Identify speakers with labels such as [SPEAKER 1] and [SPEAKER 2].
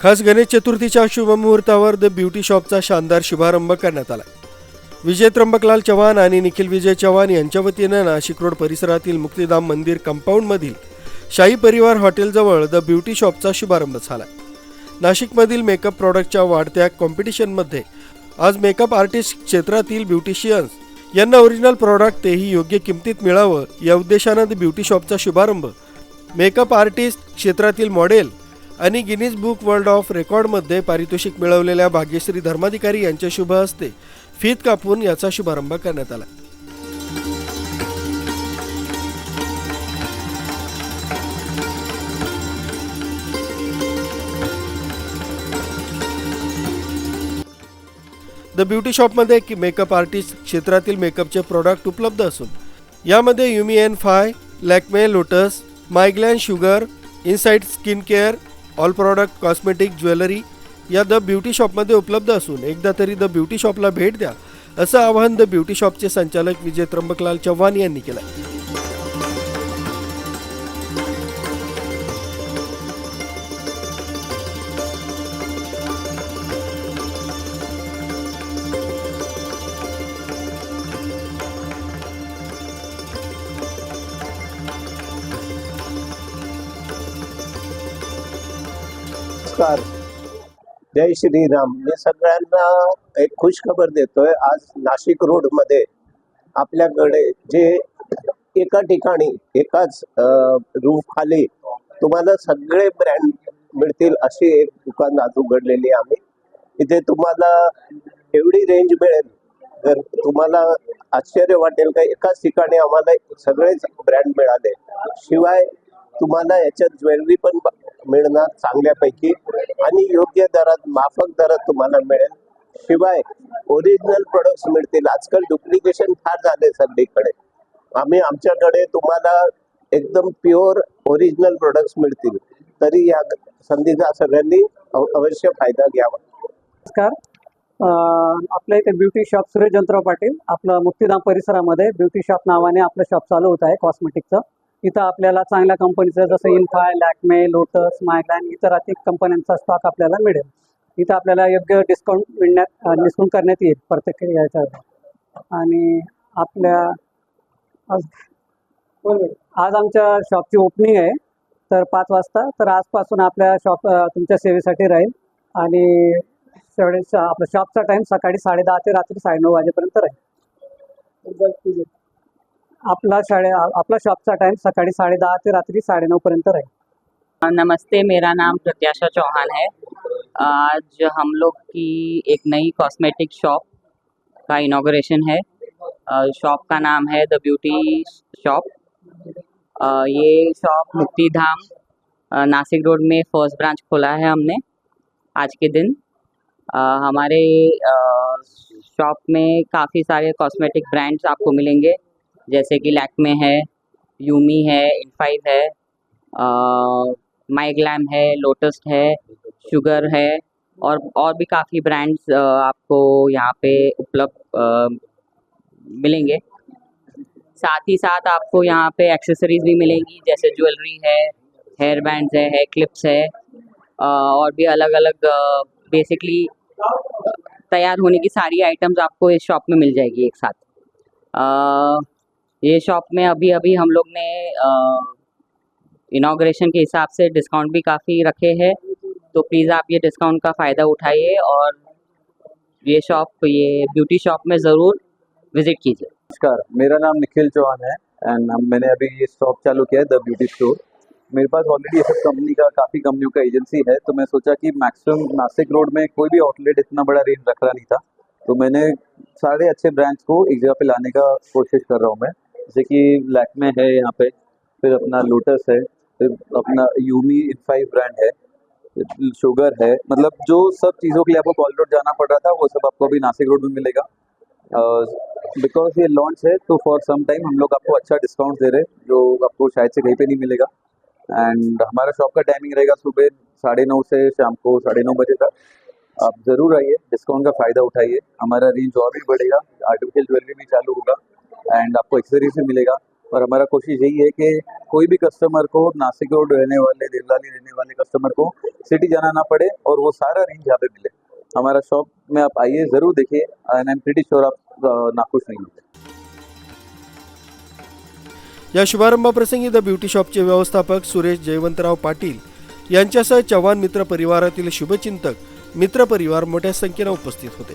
[SPEAKER 1] खास गणेश चतुर्थीच्या शुभमुहूर्तावर the beauty शॉपचा शानदार शुभारंभ करण्यात आला. विजय त्र्यंबकलाल चव्हाण आणि निखिल विजय चव्हाण यांच्या वतीनं नाशिक रोड परिसरातील मुक्तिधाम मंदिर कंपाऊंडमधील शाही परिवार हॉटेलजवळ द ब्युटी शॉपचा शुभारंभ झाला. नाशिकमधील मेकअप प्रॉडक्टच्या वाढत्या कॉम्पिटिशनमध्ये आज मेकअप आर्टिस्ट क्षेत्रातील ब्युटिशियन्स यांना ओरिजिनल प्रॉडक्ट तेही योग्य किमतीत मिळावं या उद्देशानं द ब्युटी शॉपचा शुभारंभ मेकअप आर्टिस्ट क्षेत्रातील मॉडेल आणि गिनीज बुक वर्ल्ड ऑफ रेकॉर्डमध्ये पारितोषिक मिळवलेल्या भाग्यश्री धर्माधिकारी यांच्या शुभ हस्ते फीत कापून याचा शुभारंभ करण्यात आला. द ब्युटी शॉपमध्ये की मेकअप आर्टिस्ट क्षेत्रातील मेकअपचे प्रॉडक्ट उपलब्ध असून यामध्ये Yumi N five Lakme Lotus MyGlamm Sugar inside skin care all product cosmetic jewellery या द ब्युटी शॉपमध्ये उपलब्ध असून एकदा तरी द ब्युटी शॉपला भेट द्या असं आवाहन द ब्युटी शॉपचे संचालक विजय त्र्यंबकलाल चव्हाण यांनी केलं
[SPEAKER 2] नमस्कार. जय श्रीराम. मी सगळ्यांना एक खुश खबर देतोय. आज नाशिक रोडमध्ये आपल्याकडे जे एका ठिकाणी एकाच रूफ खाली तुम्हाला सगळे ब्रँड मिळतील अशी एक दुकान आज उघडलेली आहे आम्ही. इथे तुम्हाला एवढी रेंज मिळेल. तर तुम्हाला आश्चर्य वाटेल का? एकाच ठिकाणी आम्हाला सगळेच ब्रँड मिळाले. शिवाय तुम्हाला याच्यात ज्वेलरी पण मिळणार चांगल्यापैकी आणि योग्य दरात माफक दरात तुम्हाला मिळेल. शिवाय ओरिजिनल प्रोडक्ट्स मिळतील. आजकाल डुप्लिकेशन फार झाले सगळीकडे. आम्ही आमच्याकडे तुम्हाला एकदम प्युअर ओरिजिनल प्रोडक्ट्स मिळतील. तरी या संधीचा सगळ्यांनी अवश्य फायदा घ्यावा.
[SPEAKER 3] नमस्कार. आपल्या इथे ब्युटी शॉप सुरेश जंत्रराव पाटील. आपलं मुक्तिधाम परिसरामध्ये ब्युटी शॉप नावाने आपलं शॉप चालू होत आहे कॉस्मेटिकचं इथं आपल्याला चांगल्या कंपनीचं जसं इन्फाय लॅकमे लोटस मायग्लॅन इतर अधिक कंपन्यांचा स्टॉक आपल्याला मिळेल. इथं आपल्याला योग्य डिस्काउंट मिळण्यात डिस्काउंट करण्यात येईल प्रत्येक याच्या आणि आपल्या आज आज आमच्या शॉपची ओपनिंग आहे. तर पाच वाजता तर आजपासून आपल्या शॉप तुमच्या सेवेसाठी राहील. आणि शेवटी आपला शॉपचा टाईम सकाळी साडेदहा ते रात्री साडेनऊ वाजेपर्यंत राहील. आपला शाळे आपला शॉपचा टाइम सकाळी साडेदहा ते रात्री साडेनऊ पर्यंत राहील.
[SPEAKER 4] नमस्ते मेरा नाम प्रत्याशा चौहान है. आज हम लोग की एक नई कॉस्मेटिक शॉप का इनाग्रेशन है. शॉप का नाम है द ब्यूटी शॉप ये शॉप मुक्ति धाम नासिक रोड में फर्स्ट ब्रांच खोला है हमने आज के दिन. हमारे शॉप में काफ़ी सारे कॉस्मेटिक ब्रांड्स आपको मिलेंगे. जैसे कि लैक्मे है, यूमी है इनफाइव है माइग्लैम है, लोटस है, शुगर है, और और भी काफ़ी ब्रांड्स आपको यहाँ पे उपलब्ध मिलेंगे। साथ ही साथ आपको यहाँ पे एक्सेसरीज भी मिलेंगी, जैसे ज्वेलरी है, हेयर बैंड्स है, हेयर क्लिप्स है और भी अलग अलग बेसिकली तैयार होने की सारी आइटम्स आपको इस शॉप में मिल जाएगी एक साथ। ये शॉप में अभी अभी हम लोग ने इनाग्रेशन के हिसाब से डिस्काउंट भी काफ़ी रखे हैं। तो प्लीज़ आप ये डिस्काउंट का फ़ायदा उठाइए और ये शॉप ये ब्यूटी शॉप में ज़रूर विज़िट कीजिए।
[SPEAKER 5] नमस्कार, मेरा नाम निखिल चौहान है एंड मैंने अभी ये शॉप चालू किया है द ब्यूटी स्टोर मेरे पास ऑलरेडी ये सब कंपनी का, काफ़ी कंपनियों का एजेंसी है तो मैं सोचा कि मैक्सिमम नासिक रोड में कोई भी आउटलेट इतना बड़ा रेंज रख रहा नहीं था। तो मैंने सारे अच्छे ब्रांड्स को एक जगह पे लाने का कोशिश कर रहा हूँ मैं। जैसे कि लैक्मे है यहाँ पे, फिर अपना लोटस है, फिर अपना यूमी इनफाइव ब्रांड है शुगर है मतलब जो सब चीज़ों के लिए आपको कॉल रोड जाना पड़ रहा था, वो सब आपको अभी नासिक रोड में मिलेगा। बिकॉज़ ये लॉन्च है तो फॉर सम टाइम हम लोग आपको अच्छा डिस्काउंट दे रहे हैं, जो आपको शायद से कहीं पे नहीं मिलेगा। एंड हमारा शॉप का टाइमिंग रहेगा सुबह साढ़े नौ से शाम को साढ़े नौ बजे तक। आप ज़रूर आइए डिस्काउंट का फ़ायदा उठाइए। हमारा रेंज और भी बढ़ेगा आर्टिफिशियल ज्वेलरी भी चालू होगा। एंड आपको एक्सेसरीज भी मिलेगा। और हमारा कोशिश यही है कि कोई भी कस्टमर को नासिक रोड रहने वाले देवलाली रहने वाले कस्टमर को सिटी जाना ना पड़े और वो सारा रेंज यहाँ पे मिले। हमारा शॉप में आप आइए ज़रूर देखिए and I am pretty sure आप नाखुश नहीं होंगे।
[SPEAKER 1] या शुभारंभाप्रसंगी द ब्युटी शॉपचे व्यवस्थापक सुरेश जयवंतराव पाटील यांच्यासह चव्हाण मित्र परिवारातील शुभचिंतक मित्र परिवार मोठ्या संख्येनं उपस्थित होते.